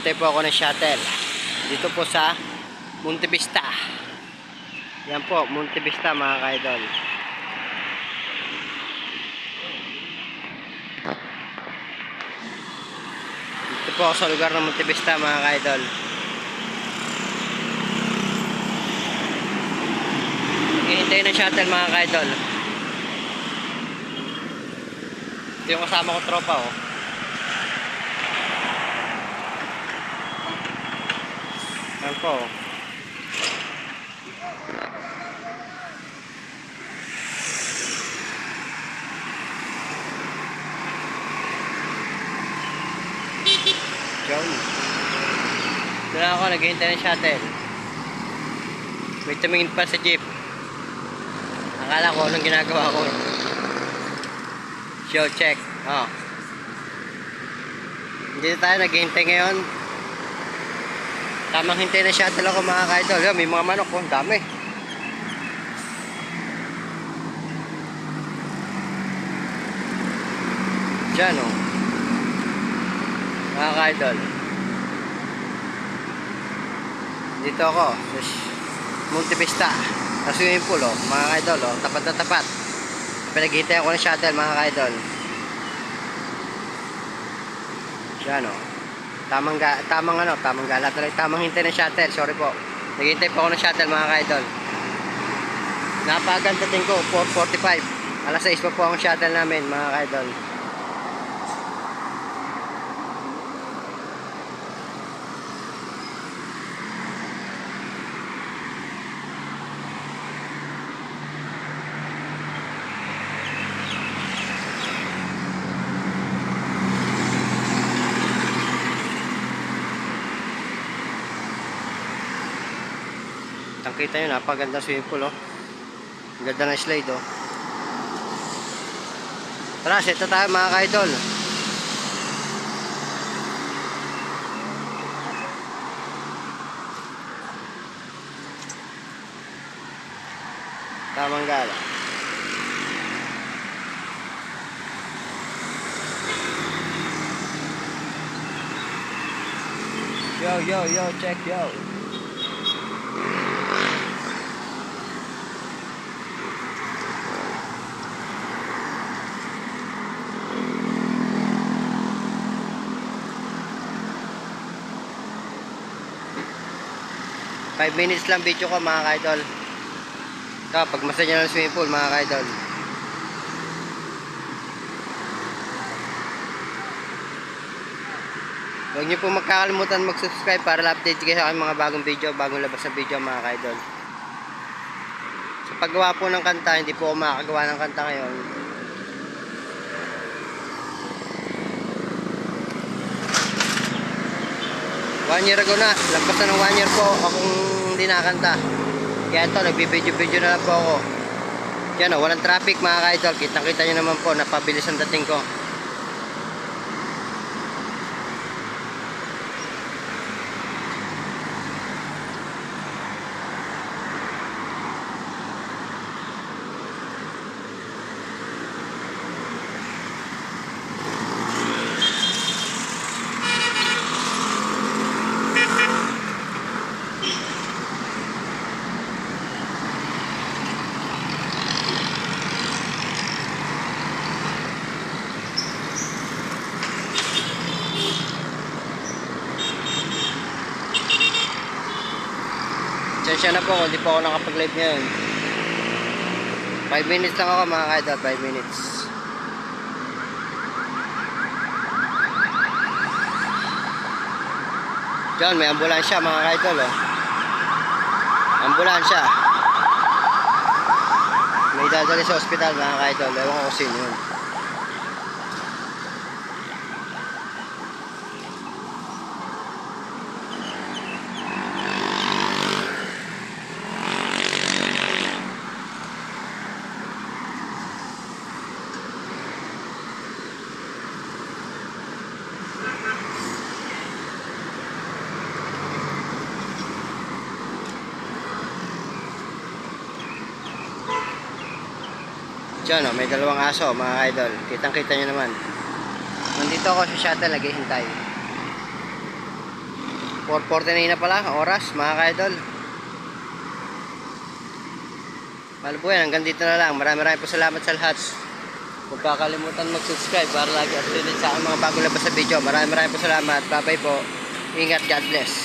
Tayo po ako ng shuttle. Dito po sa Monte Vista. Yan po, Monte Vista mga kaidol. Dito po ako sa lugar ng Monte Vista mga kaidol. Hihintay ng shuttle mga kaidol. Ito yung kasama ko tropa oh. Yan po. John. Doon ako, naghihintay ng shuttle. May tumingin pa sa jeep. Akala ko anong ginagawa ko. Show check. Oh. Dito tayo naghihintay ngayon. Tamang hintay na shuttle ako mga kaidol. Yan, may mga manok oh, dami. Diyan oh. Mga kaidol. Dito ako. Sa Sh- Monte Vista. Sa swimming pool oh. Mga kaidol oh. Tapat na tapat. Pinaghintay ako ng shuttle mga kaidol. Diyan oh. Tamang ga tamang ano, tamang gala tuloy. Tamang hintay ng shuttle. Sorry po. Naghintay po ako ng shuttle mga kaidol. Napaganda din ko 4:45. Alas 6 pa po ang shuttle namin mga kaidol. Nakita nyo, napaganda swimming pool, oh. Ganda ng slide, oh. Tara, set tayo mga kaidol. Tamang gala. Yo, yo, yo, check, yo. Five minutes lang video ko mga kaidol. Ito, pag masaya nyo ng swimming pool mga kaidol. Huwag nyo po magkakalimutan mag-subscribe para update kayo sa aking mga bagong video, bagong labas na video mga kaidol. Sa paggawa po ng kanta, hindi po ako makakagawa ng kanta ngayon. One year ago na, lampas na ng one year po akong hindi nakanta. Kaya ito, nagbibideo-video na lang po ako. Yan o, walang traffic mga ka-idol. Kitang-kita nyo naman po, napabilis ang dating ko. Sensya na po, hindi po ako nakapag-live ngayon. 5 minutes lang ako mga ka-idol, 5 minutes. Diyan, may ambulansya mga ka-idol oh. Ambulansya. May dadali sa ospital mga ka-idol, ewan ko kung sino yun. Diyan oh, may dalawang aso mga idol. Kitang kita nyo naman. Nandito ako sa shuttle naghihintay. 4.49 na pala, oras, mga ka-idol. Mahal po yan, hanggang dito na lang. Maraming maraming po salamat sa lahat. Huwag kakalimutan mag-subscribe para lagi updated sa aking mga bago labas sa video. Maraming maraming po salamat. Bye-bye po. Ingat, God bless.